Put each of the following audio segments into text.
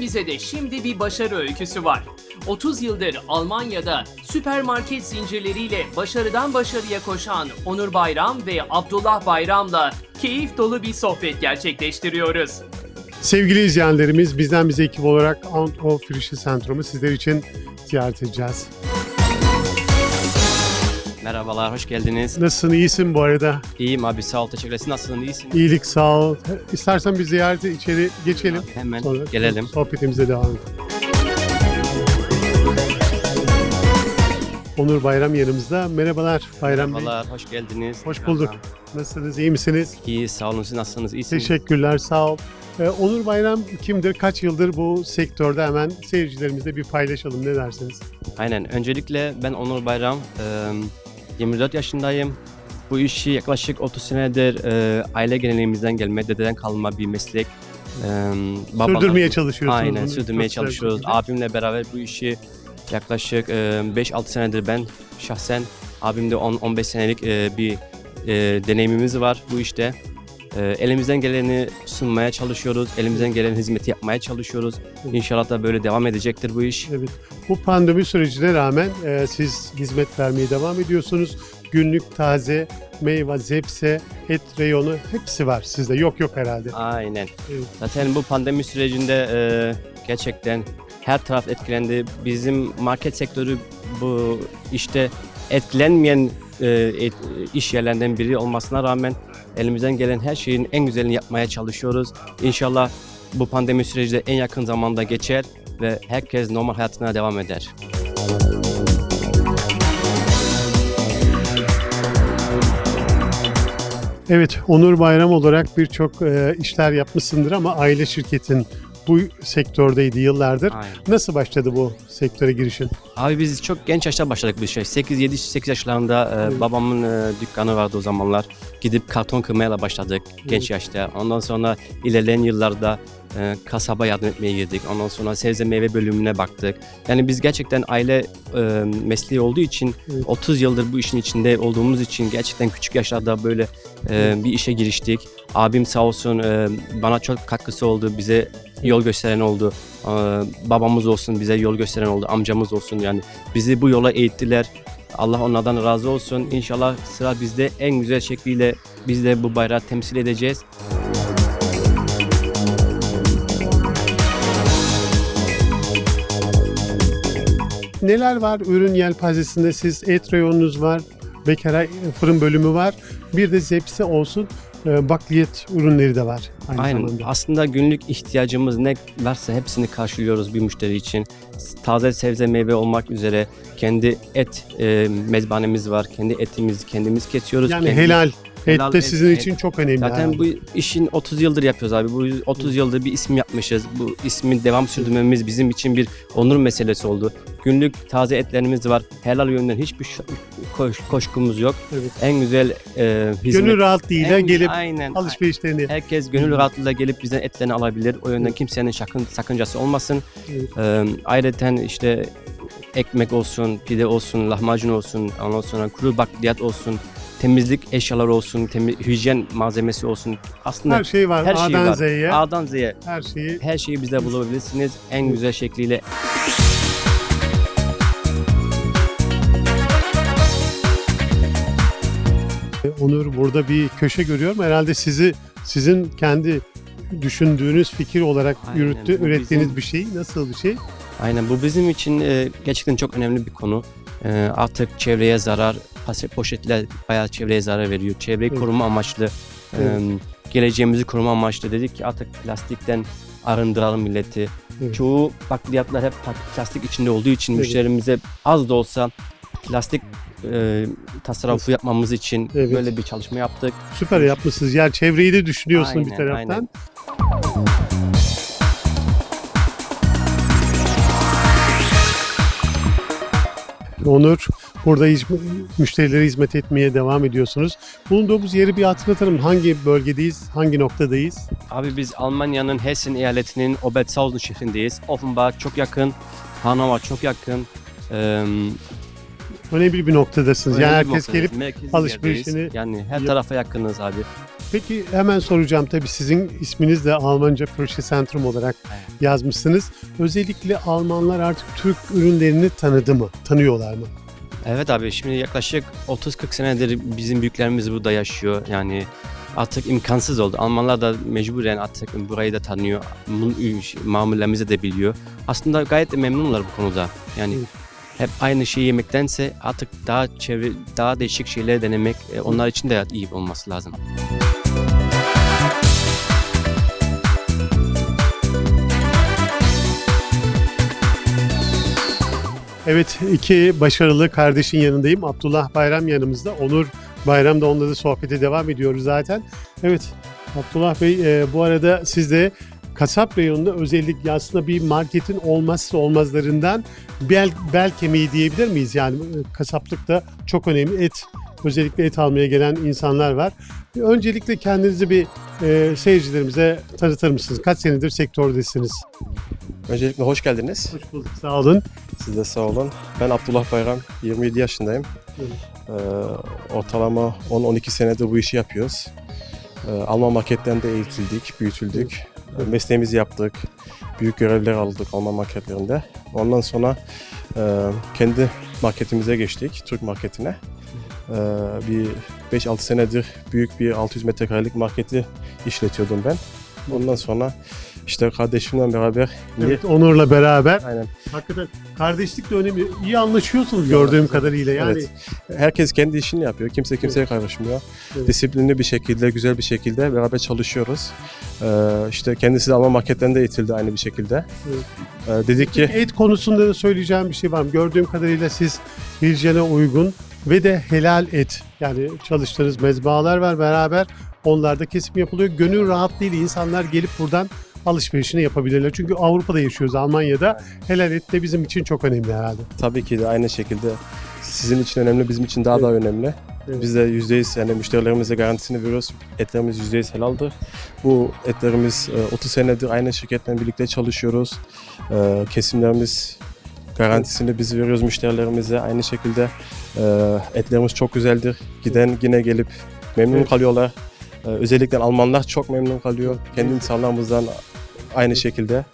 Bize de şimdi bir başarı öyküsü var. 30 yıldır Almanya'da süpermarket zincirleriyle başarıdan başarıya koşan Onur Bayram ve Abdullah Bayram'la keyif dolu bir sohbet gerçekleştiriyoruz. Sevgili izleyenlerimiz bizden bize ekip olarak Aunt of Frişi Sentrum'u sizler için ziyaret edeceğiz. Merhabalar, hoş geldiniz. Nasılsın? İyisin bu arada. İyiyim abi, sağ ol, teşekkür ederim. Nasılsın, iyisin? İyilik sağ ol. İstersen bir ziyarete içeri geçelim. Hemen Sonra gelelim. sohbetimize devam edelim. Onur Bayram yanımızda. Merhabalar Bayram Bey. Merhabalar, hoş geldiniz. Hoş bulduk. Nasılsınız? İyi misiniz? İyi, sağ olun. Siz nasılsınız? İyisiniz? Teşekkürler. Sağ ol. Ee, Onur Bayram kimdir? Kaç yıldır bu sektörde? Hemen seyircilerimizle bir paylaşalım. Ne dersiniz? Aynen. Öncelikle ben Onur Bayram. Eee, 24 yaşındayım. Bu işi yaklaşık 30 senedir eee, aile geleneğimizden gelme, dededen kalma bir meslek. Eee, babam- Sürdürmeye çalışıyorsunuz. Aynen, bunu. sürdürmeye Çok çalışıyoruz. Abimle beraber bu işi yaklaşık eee, 5-6 senedir ben şahsen, abimde 10-15 senelik eee, bir eee, deneyimimiz var bu işte. Eee, elimizden geleni sunmaya çalışıyoruz, elimizden gelen hizmeti yapmaya çalışıyoruz. İnşallah da böyle devam edecektir bu iş. Evet. Bu pandemi sürecine rağmen e, siz hizmet vermeye devam ediyorsunuz. Günlük taze meyve, zepse, et reyonu hepsi var sizde. Yok yok herhalde. Aynen. Evet. Zaten bu pandemi sürecinde eee, gerçekten her taraf etkilendi. Bizim market sektörü bu işte etkilenmeyen eee, et- iş yerlerinden biri olmasına rağmen elimizden gelen her şeyin en güzelini yapmaya çalışıyoruz. İnşallah bu pandemi süreci de en yakın zamanda geçer ve herkes normal hayatına devam eder. Evet, Onur Bayram olarak birçok e, işler yapmışsındır ama aile şirketin bu sektördeydi yıllardır. Aynen. Nasıl başladı bu sektöre girişin? Abi biz çok genç yaşta başladık bu işe. 8-7-8 yaşlarında e, Evet. babamın e, dükkanı vardı o zamanlar. Gidip karton kırmayla başladık genç yaşta. Ondan sonra ilerleyen yıllarda e, kasaba yardım etmeye girdik. Ondan sonra sebze meyve bölümüne baktık. Yani biz gerçekten aile e, mesleği olduğu için Evet. 30 yıldır bu işin içinde olduğumuz için gerçekten küçük yaşlarda böyle e, bir işe giriştik. Abim sağ olsun e, bana çok katkısı oldu. Bize yol gösteren oldu. Babamız olsun bize yol gösteren oldu, amcamız olsun yani bizi bu yola eğittiler. Allah onlardan razı olsun. İnşallah sıra bizde en güzel şekliyle biz de bu bayrağı temsil edeceğiz. Neler var ürün yelpazesinde? Siz et reyonunuz var, bekara fırın bölümü var. Bir de zepse olsun, e, bakliyat ürünleri de var aynı Aynen. zamanda. Aslında günlük ihtiyacımız ne varsa hepsini karşılıyoruz bir müşteri için. Taze sebze meyve olmak üzere kendi et e, mezbanemiz var. Kendi etimizi kendimiz kesiyoruz. Yani Kendi- helal, Helal et de et- sizin et. için çok önemli. Zaten herhalde. bu işin 30 yıldır yapıyoruz abi. Bu 30 yıldır bir isim yapmışız. Bu ismin devam sürdürmemiz bizim için bir onur meselesi oldu. Günlük taze etlerimiz var. Helal yönden hiçbir ş- koş- koşkumuz yok. Evet. En güzel e, hizmet. Gönül rahatlığıyla En- gelip aynen. alışverişlerini Herkes gönül rahatlığıyla gelip bizden etlerini alabilir. O yönden kimsenin şakın, sakıncası olmasın. Evet. Ee, ayrıca işte ekmek olsun, pide olsun, lahmacun olsun, ondan sonra kuru bakliyat olsun, temizlik eşyaları olsun, temiz, hijyen malzemesi olsun. Aslında her şey var. her şey A'dan var. Z'ye A'dan Z'ye her şeyi her şeyi bizde bulabilirsiniz. En güzel şekliyle Onur burada bir köşe görüyorum. Herhalde sizi sizin kendi düşündüğünüz fikir olarak Aynen, yürüttü, ürettiğiniz bizim- bir şey. Nasıl bir şey? Aynen bu bizim için e, gerçekten çok önemli bir konu. E, artık çevreye zarar, poşetler bayağı çevreye zarar veriyor. Çevreyi Evet. koruma amaçlı, e, Evet. geleceğimizi koruma amaçlı dedik ki artık plastikten arındıralım milleti. Evet. Çoğu bakliyatlar hep plastik içinde olduğu için Evet. müşterimize az da olsa plastik e, tasarrufu yapmamız için Evet. böyle bir çalışma yaptık. Süper yapmışsınız. Yani çevreyi de düşünüyorsun bir taraftan. aynen. Onur, burada müşterilere hizmet etmeye devam ediyorsunuz. Bulunduğumuz yeri bir hatırlatalım. Hangi bölgedeyiz, hangi noktadayız? Abi biz Almanya'nın Hessen eyaletinin Obertshausen şehrindeyiz. Offenbach çok yakın, Hannover çok yakın. Eee önemli bir noktadasınız. yani Önemli bir herkes noktadayız. gelip Merkezi alışverişini yani her tarafa yakınız abi. Peki hemen soracağım tabii sizin isminiz de Almanca Frische Centrum olarak Evet. yazmışsınız. Özellikle Almanlar artık Türk ürünlerini tanıdı mı? Tanıyorlar mı? Evet abi şimdi yaklaşık 30-40 senedir bizim büyüklerimiz burada yaşıyor. Yani artık imkansız oldu. Almanlar da mecburen artık burayı da tanıyor. Mamullerimizi de biliyor. Aslında gayet de memnunlar bu konuda. Yani hep aynı şeyi yemektense artık daha çevre, daha değişik şeyler denemek e, onlar için de iyi olması lazım. Evet iki başarılı kardeşin yanındayım. Abdullah Bayram yanımızda. Onur Bayram da onunla da sohbete devam ediyoruz zaten. Evet Abdullah Bey e, bu arada siz de kasap reyonunda özellikle aslında bir marketin olmazsa olmazlarından bel, bel kemiği diyebilir miyiz? Yani e, kasaplıkta çok önemli et. Özellikle et almaya gelen insanlar var. Öncelikle kendinizi bir e, seyircilerimize tanıtır mısınız? Kaç senedir sektördesiniz? Öncelikle hoş geldiniz. Hoş bulduk. Sağ olun. Siz de sağ olun. Ben Abdullah Bayram, 27 yaşındayım. Evet. Ee, ortalama 10-12 senedir bu işi yapıyoruz. Ee, Alman marketlerinde eğitildik, büyütüldük. Evet. Ee, Mesleğimizi yaptık. Büyük görevler aldık Alman marketlerinde. Ondan sonra e, kendi marketimize geçtik, Türk marketine. Ee, bir 5-6 senedir büyük bir 600 metrekarelik marketi işletiyordum ben. Ondan sonra işte kardeşimle beraber Evet, Onur'la beraber. Aynen. Hakikaten kardeşlik de önemli. İyi anlaşıyorsunuz gördüğüm kadarıyla. Yani Evet. Herkes kendi işini yapıyor. Kimse kimseye karışmıyor. Evet. Disiplinli bir şekilde, güzel bir şekilde beraber çalışıyoruz. Ee, işte kendisi de Alman marketlerinde eğitildi aynı bir şekilde. Ee, dedik ki et konusunda da söyleyeceğim bir şey var mı? Gördüğüm kadarıyla siz hijyene uygun ve de helal et. Yani çalıştığınız mezbahalar var beraber. Onlarda kesim yapılıyor. Gönül rahatlığıyla insanlar gelip buradan alışverişini yapabilirler. Çünkü Avrupa'da yaşıyoruz, Almanya'da. Helal et de bizim için çok önemli herhalde. tabii ki de aynı şekilde sizin için önemli, bizim için daha da önemli. Evet. Biz de %100 yani müşterilerimize garantisini veriyoruz. Etlerimiz %100 helaldir. Bu etlerimiz e, 30 senedir aynı şirketle birlikte çalışıyoruz. E, Kesimlerimiz garantisini biz veriyoruz müşterilerimize. Aynı şekilde e, etlerimiz çok güzeldir. Giden yine gelip memnun Evet. kalıyorlar. E, Özellikle Almanlar çok memnun kalıyor. Kendi insanlarımızdan aynı şekilde.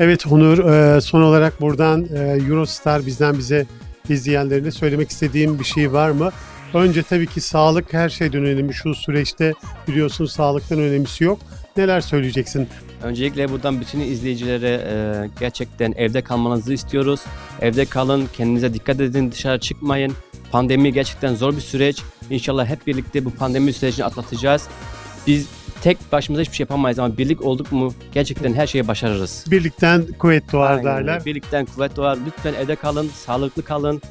Evet Onur, e, son olarak buradan e, Eurostar bizden bize izleyenlerine söylemek istediğim bir şey var mı? Önce tabii ki sağlık her şeyden önemli. Şu süreçte biliyorsun sağlıktan önemlisi yok. Neler söyleyeceksin? Öncelikle buradan bütün izleyicilere e, gerçekten evde kalmanızı istiyoruz. Evde kalın, kendinize dikkat edin, dışarı çıkmayın. Pandemi gerçekten zor bir süreç. İnşallah hep birlikte bu pandemi sürecini atlatacağız. Biz tek başımıza hiçbir şey yapamayız ama birlik olduk mu gerçekten her şeyi başarırız. Birlikten kuvvet doğar Aynen derler. Birlikten kuvvet doğar. Lütfen evde kalın, sağlıklı kalın.